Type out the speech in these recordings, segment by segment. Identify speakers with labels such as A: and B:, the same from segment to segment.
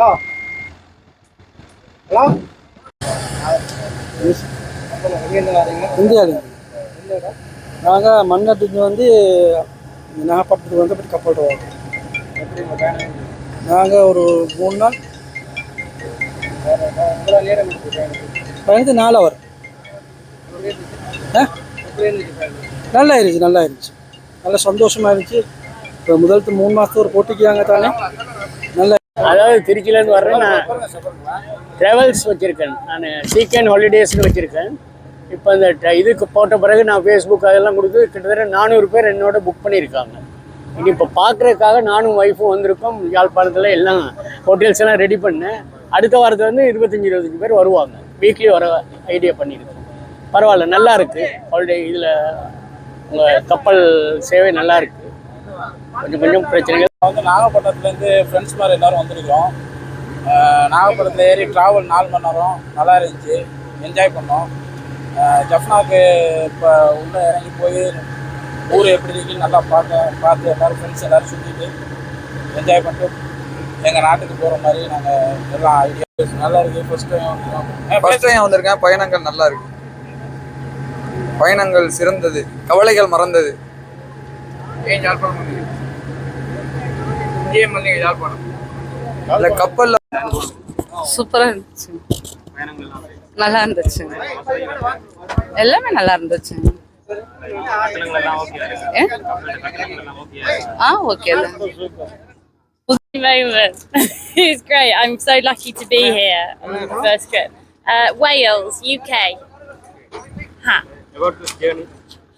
A: Hello hello
B: இந்தியாவில். நாங்கள் மண்ணட்டுக்கு வந்து நாகப்பட்டினத்துக்கு வந்து அப்படி கப்பல் வரோம் நாங்கள் ஒரு மூணு நாள். பயணத்து நாலு அவர் நல்லா இருந்துச்சு நல்லா இருந்துச்சு. நல்லா சந்தோஷமா இருந்துச்சு. இப்போ முதல்த்து மூணு மாதத்துக்கு ஒரு போட்டிக்காங்க தானே.
C: அதாவது திருச்சியிலேருந்து வர்றேன். நான் ட்ராவல்ஸ் வச்சுருக்கேன். நான் சீக்கன் ஹாலிடேஸ்னு வச்சுருக்கேன். இப்போ இந்த இதுக்கு போட்ட பிறகு நான் ஃபேஸ்புக் அதெல்லாம் கொடுத்து கிட்டத்தட்ட நானூறு பேர் என்னோட புக் பண்ணியிருக்காங்க. இனி இப்போ பார்க்குறதுக்காக நானும் ஒய்ஃபும் வந்திருக்கோம். யாழ்ப்பாணத்தில் எல்லாம் ஹோட்டல்ஸ் எல்லாம் ரெடி பண்ணேன். அடுத்த வாரத்தில் வந்து இருபத்தஞ்சி இருபத்தஞ்சி பேர் வருவாங்க. வீக்லி வர ஐடியா பண்ணியிருக்கோம். பரவாயில்ல நல்லா இருக்கு. ஹாலிடே இதில் உங்கள் கப்பல் சேவை நல்லா இருக்கு. கொஞ்சம் கொஞ்சம் பிரச்சனைகள்
D: வந்து நாகப்பட்டினத்துலேருந்து ஃப்ரெண்ட்ஸ் மாதிரி எல்லாரும் வந்திருக்கிறோம். அஹ் நாகப்பட்டினத்தில் ஏறி ட்ராவல் நாலு மணி நேரம். நல்லா இருந்துச்சு. என்ஜாய் பண்ணோம். ஜஃப்னாக்கு இப்போ உள்ளே இறங்கி போய் ஊர் எப்படி இருக்குன்னு நல்லா பார்க்க பார்த்து எல்லாரும் ஃப்ரெண்ட்ஸ் எல்லாரும் சுற்றிட்டு என்ஜாய் பண்ணிட்டு எங்கள் நாட்டுக்கு போகிற மாதிரி நாங்கள் எல்லாம் ஐடியா நல்லா இருக்குது ஃபர்ஸ்ட் டைம்
E: ஃபர்ஸ்ட் டைம் வந்திருக்கேன். பயணங்கள் நல்லா இருக்கு. பயணங்கள் சிறந்தது. கவலைகள் மறந்தது.
D: ஏன் யாழ்ப்பாணம்
E: இந்த கப்பல்ல
F: சூப்பரா இருந்துச்சு நல்லா இருந்துச்சு எல்லாமே நல்லா இருந்துச்சு? ஆ okay
G: moment. it's great. I'm so lucky to be here on the first trip. Uh, Wales, UK. Ha.
C: about this journey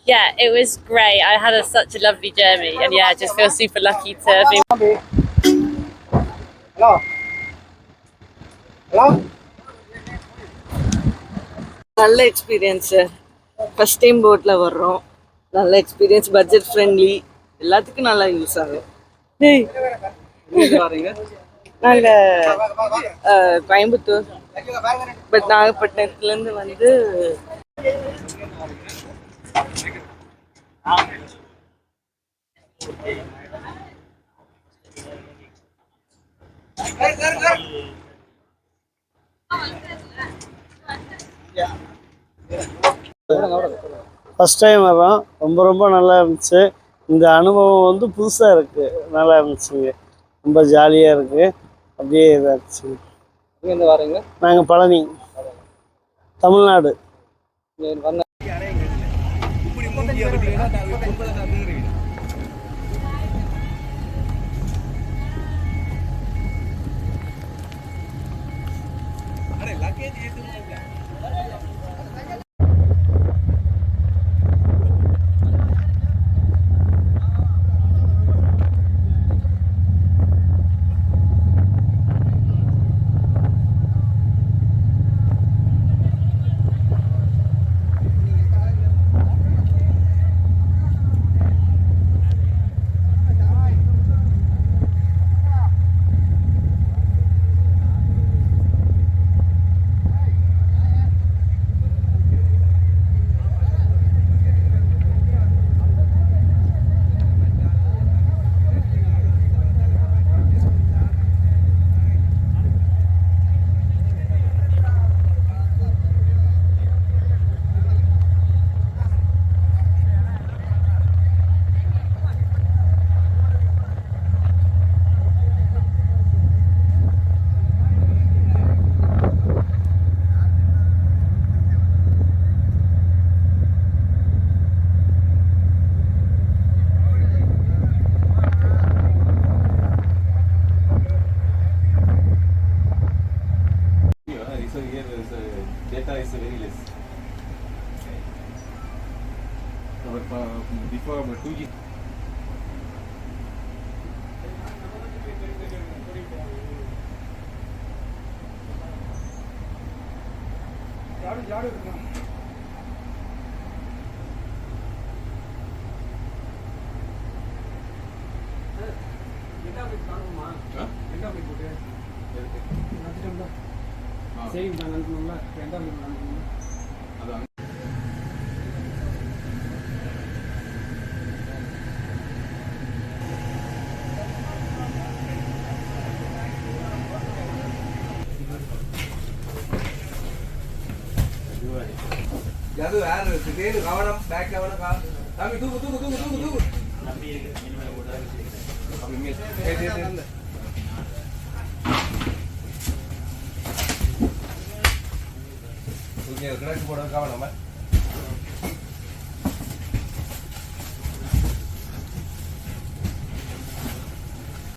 G: Yeah, it was great. I had a, such a lovely journey, and yeah, I just feel super lucky to be.
A: தம்பி hello hello
H: நல்ல experience first time போட்டில் வர்றோம் நல்ல experience budget friendly எல்லாத்துக்கும் நல்லா use ஆகும்
A: எங்கேருந்து வரீங்க
H: நாங்கள் கோயம்புத்தூர் பட் நாகப்பட்டினத்துலேருந்து வந்து
B: ஃபஸ்ட் டைம் வரோம் ரொம்ப ரொம்ப நல்லா இருந்துச்சு. இந்த அனுபவம் வந்து புதுசாக இருக்குது நல்லா இருந்துச்சுங்க. ரொம்ப ஜாலியாக இருக்குது அப்படியே இதாக இருந்துச்சுங்க
A: எங்கேருந்து வரீங்க?
B: நாங்கள் Palani. Tamil Nadu.
I: Gracias. But uh, before 2G. அதான் அது வேற திடீர்னு கவனம் பேக் கவனம் தம்பி தூக்கு தூக்கு தூக்கு தூக்கு தூக்கு. தூக்கி அது கிடக்கு போட கவனமா